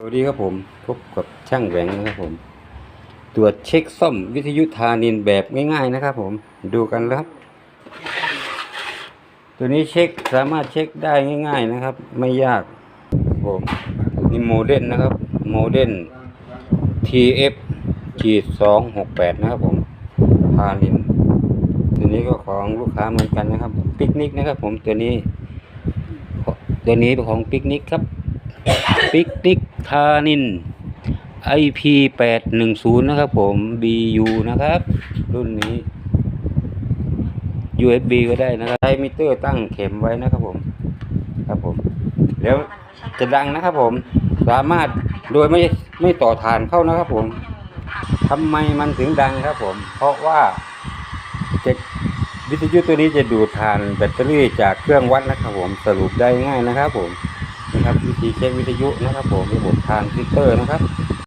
สวัสดีครับผมพบกับช่างแหวงนะครับผม ตรวจเช็คซ่อมวิทยุทานินแบบง่ายๆนะครับผมดูกันครับ ตัวนี้เช็คสามารถเช็คได้ง่าย ๆนะครับ ไม่ยากผมนี่โมเดลนะครับโมเดล TF ขีดสองหกแปดนะครับผมทานิน ตัวนี้ก็ของลูกค้าเหมือนกันนะครับปิกนิกนะครับ ผมตัวนี้ ตัวนี้เป็นของปิกนิกครับ ปิกนิกทานิน IP แปดหนึ่งศูนย์นะครับผม BU นะครับ รุ่นนี้ USB ก็ได้นะครับใช้มิเตอร์ตั้งเข็มไว้นะครับผม ครับผม แล้วจะดังนะครับผม สามารถโดยไม่ไม่ต่อฐานเข้านะครับผมทำไมมันถึงดังครับผม เพราะว่าจะวิทยุตัวนี้จะดูดฐานแบตเตอรี่จากเครื่องวัดนะครับผม สรุปได้ง่ายนะครับผม นะครับ วิธีเช็ควิทยุนะครับผมระบบทานซิสเตอร์นะครับ